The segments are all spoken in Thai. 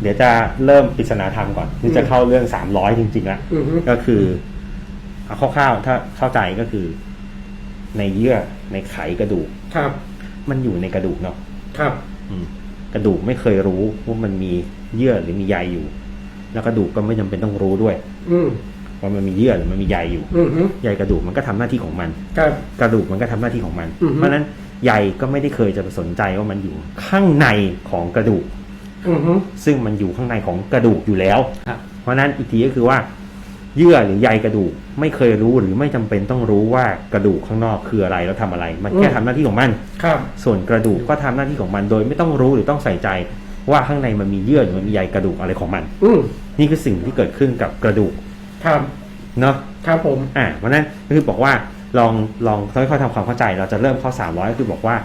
เดี๋ยวจะเริ่มปริศนาธรรมก่อนที่จะเข้าเรื่องสามร้อยจริงๆแล้วอือฮึ ก็คือเอาคร่าวๆถ้าเข้าใจก็คือ ในเยื่อในไขกระดูก ครับมันอยู่ในกระดูกเนาะครับอืม กระดูกไม่เคยรู้ว่ามันมีเยื่อหรือมีใยอยู่ แล้วกระดูกก็ไม่จำเป็นต้องรู้ด้วยอืมว่ามันมีเยื่อหรือมันมีใยอยู่อือฮึใยกระดูกมันก็ทำหน้าที่ของมัน ครับ กระดูกมันก็ทำหน้าที่ของมัน อือฮึ เพราะฉะนั้นใยก็ไม่ได้เคยจะไปสนใจว่ามันอยู่ข้างในของกระดูกอือฮึ ซึ่งมันอยู่ข้างในของกระดูกอยู่แล้วครับเพราะฉะนั้นอีกทีก็คือว่า เยื่อหรือใยกระดูกไม่เคยรู้หรือไม่จำเป็นต้องรู้ว่ากระดูกข้างนอกคืออะไรแล้วทำอะไร มันแค่ทำหน้าที่ของมันครับ ส่วนกระดูกก็ทำหน้าที่ของมันโดยไม่ต้องรู้หรือต้องใส่ใจ ว่าข้างในมันมีเยื่อหรือมันมีใยกระดูกอะไรของมัน อืมนี่คือสิ่งที่เกิดขึ้นกับกระดูกครับเนาะครับผมอ่าเพราะฉะนั้นก็คือบอกว่าลองลองค่อยๆทำความเข้าใจ เราจะเริ่มข้อสามร้อยก็คือบอกว่า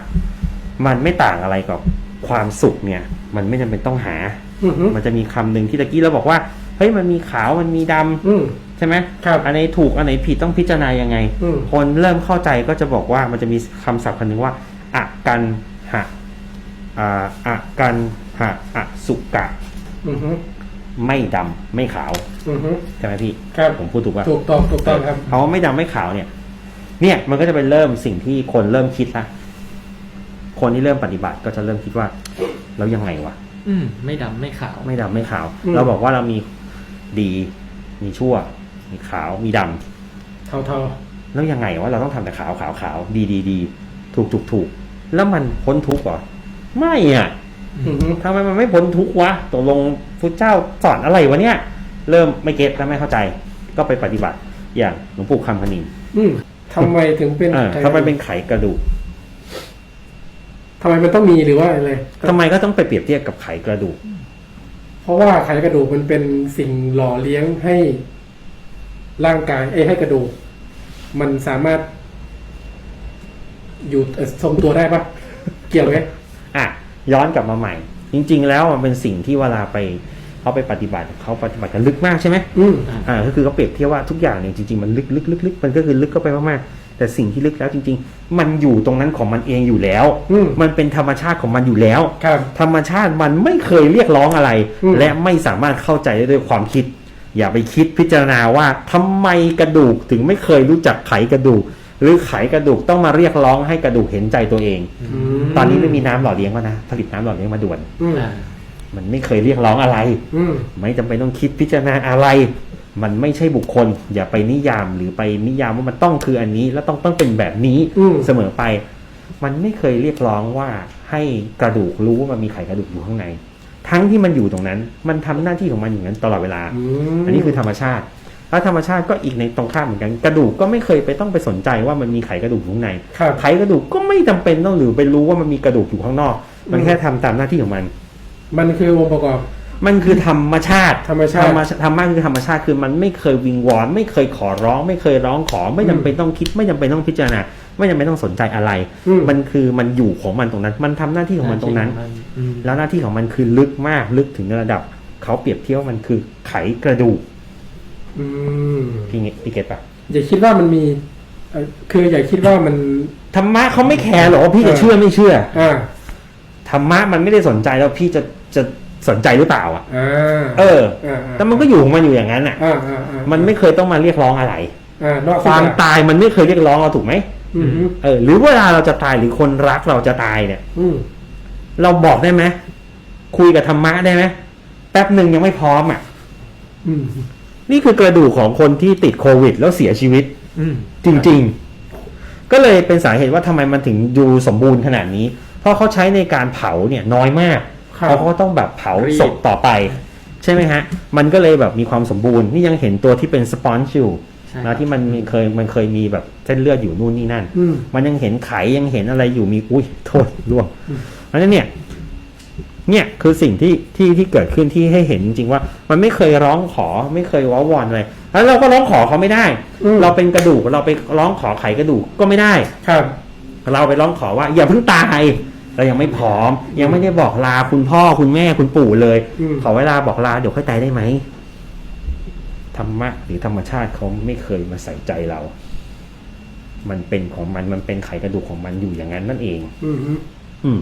มันไม่ต่างอะไรกับความสุขเนี่ย มันไม่จำเป็นต้องหา อือฮึมันจะมีคำหนึ่งที่ตะกี้เราบอกว่า เฮ้ยมันมีขาวมันมีดำอืม ใช่ไหมครับอันไหนถูกอันไหนผิดต้องพิจารณายังไง อืม คนเริ่มเข้าใจก็จะบอกว่ามันจะมีคำศัพท์คำหนึ่งว่าอะกันหะอ่าอะกันหะอะสุกะ อือฮึไม่ดำไม่ขาวอือฮึใช่ไหมพี่ ครับผมพูดถูกป่ะ ถูกต้องถูกต้องครับเพราะว่าไม่ดำไม่ขาวเนี่ย เนี่ยมันก็จะเป็นเริ่มสิ่งที่คนเริ่มคิดละ คนที่เริ่มปฏิบัติก็จะเริ่มคิดว่า แล้วยังไงวะอืมไม่ดำไม่ขาว ไม่ดำไม่ขาว อืม เราบอกว่าเรามีดี มีชั่ว มีขาวมีดำเท่าเท่าแล้วยังไงว่าเราต้องทำแต่ขาวขาวขาวดีดีดีถูกถูกถูกแล้วมันพ้นทุกข์เหรอไม่อะอือฮึทำไมมันไม่พ้นทุกข์วะตกลงพุทธเจ้าสอนอะไรวะเนี่ย เริ่มไม่เก็ตแล้วไม่เข้าใจ ก็ไปปฏิบัติอย่างหลวงปู่คำพนินอืมทำไมถึงเป็นเออทำไมเป็นไขกระดูก ทำไมมันต้องมีหรือว่าอะไร ทำไมก็ต้องไปเปรียบเทียบกับไขกระดูก เพราะว่าไขกระดูกมันเป็นสิ่งหล่อเลี้ยงให้ร่างกาย เอ้ยให้กระดูก มันสามารถ อยู่เอ่อทรงตัวได้ปะเกี่ยวไหมอะ ย้อนกลับมาใหม่ จริง ๆ แล้วมันเป็นสิ่งที่เวลาไปเขาไปปฏิบัติเขาปฏิบัติกันลึกมากใช่ไหมอืม อ่าก็คือเขาเปรียบเทียบว่าทุกอย่างเนี่ยจริงๆมันลึกลึกลึกลึกมันก็คือลึกเข้าไปมากๆ แต่สิ่งที่ลึกแล้วจริง ๆ มันอยู่ตรงนั้นของมันเองอยู่แล้ว อืม มันเป็นธรรมชาติของมันอยู่แล้ว ครับ ธรรมชาติมันไม่เคยเรียกร้องอะไร อืม และไม่สามารถเข้าใจได้ด้วยความคิด อย่าไปคิดพิจารณาว่าทำไมกระดูกถึงไม่เคยรู้จักไขกระดูก หรือไขกระดูกต้องมาเรียกร้องให้กระดูกเห็นใจตัวเองอืมตอนนี้ไม่มีน้ำหล่อเลี้ยงแล้วนะผลิตน้ำหล่อเลี้ยงมาด่วน อืมอ่ามันไม่เคยเรียกร้องอะไร อืม ไม่จำเป็นต้องคิดพิจารณาอะไร มันไม่ใช่บุคคล อย่าไปนิยามหรือไปนิยามว่ามันต้องคืออันนี้ แล้วต้องต้องเป็นแบบนี้อืมเสมอไป มันไม่เคยเรียกร้องว่าให้กระดูกรู้ว่ามันมีไขกระดูกอยู่ข้างใน ทั้งที่มันอยู่ตรงนั้น มันทำหน้าที่ของมันอย่างนั้นตลอดเวลาอืมอันนี้คือธรรมชาติ แล้วธรรมชาติก็อีกในตรงข้ามเหมือนกัน กระดูกก็ไม่เคยไปต้องไปสนใจว่ามันมีไขกระดูกอยู่ข้างในครับไขกระดูกก็ไม่จำเป็นต้องหรือไปรู้ว่ามันมีกระดูกอยู่ข้างนอก มันอืมแค่ทำตามหน้าที่ของมัน มันคือองค์ประกอบ มันคือธรรมชาติธรรมชาติธรรมชาติธรรมะคือธรรมชาติคือมันไม่เคยวิงวอน ไม่เคยขอร้อง ไม่เคยร้องขอ ไม่จำเป็นต้องคิด ไม่จำเป็นต้องพิจารณา ไม่จำเป็นต้องสนใจอะไรอืมมันคือมันอยู่ของมันตรงนั้น มันทำหน้าที่ของมันตรงนั้นอืมแล้วหน้าที่ของมันคือลึกมากลึกถึงระดับเขาเปรียบเทียบว่ามันคือไขกระดูกอืมพี่เงพี่เก็ตปะอย่าคิดว่ามันมีเอ่อคืออย่าคิดว่ามันธรรมะเขาไม่แคร์หรอกว่าพี่จะเออเชื่อไม่เชื่ออ่าธรรมะมันไม่ได้สนใจแล้วพี่จะจะ สนใจหรือเปล่าอะอ่าเอออ่าแต่มันก็อยู่ของมันอยู่อย่างนั้นอะอ่าอ่าอ่ามันไม่เคยต้องมาเรียกร้องอะไรอ่านอกความตายมันไม่เคยเรียกร้องเราถูกไหมอืมเออ หรือเวลาเราจะตายหรือคนรักเราจะตายเนี่ยอืมเราบอกได้ไหมคุยกับธรรมะได้ไหมแป๊บหนึ่งยังไม่พร้อมอะอืมนี่คือกระดูกของคนที่ติดโควิด แล้วเสียชีวิตอืมจริง ๆ ก็เลยเป็นสาเหตุว่าทำไมมันถึงดูสมบูรณ์ขนาดนี้ เพราะเขาใช้ในการเผาเนี่ย น้อยมากครับ เพราะเขาก็ต้องแบบเผารีบศพต่อไป ใช่ไหมฮะ มันก็เลยแบบมีความสมบูรณ์ นี่ยังเห็นตัวที่เป็นสปอนจ์อยู่ใช่นะที่มันมีเคยมันเคยมีแบบเส้นเลือดอยู่นู่นนี่นั่นอืมมันยังเห็นไขยังเห็นอะไรอยู่มีอุ้ยโทษร่วงอืมเพราะฉะนั้นเนี่ย เนี่ยคือสิ่งที่ที่ที่เกิดขึ้นที่ให้เห็นจริงๆว่า มันไม่เคยร้องขอไม่เคยว้าวอนอะไรแล้วเราก็ร้องขอเขาไม่ได้อืมเราเป็นกระดูกเราไปร้องขอไขกระดูกก็ไม่ได้ครับ เราไปร้องขอว่าอย่าเพิ่งตาย เรายังไม่พร้อม ยังไม่ได้บอกลาคุณพ่อคุณแม่คุณปู่เลย อืม ขอเวลาบอกลาเดี๋ยวค่อยตายได้ไหมธรรมะหรือธรรมชาติเขาไม่เคยมาใส่ใจเรา มันเป็นของมันมันเป็นไขกระดูกของมันอยู่อย่างนั้นนั่นเอง อืมอืม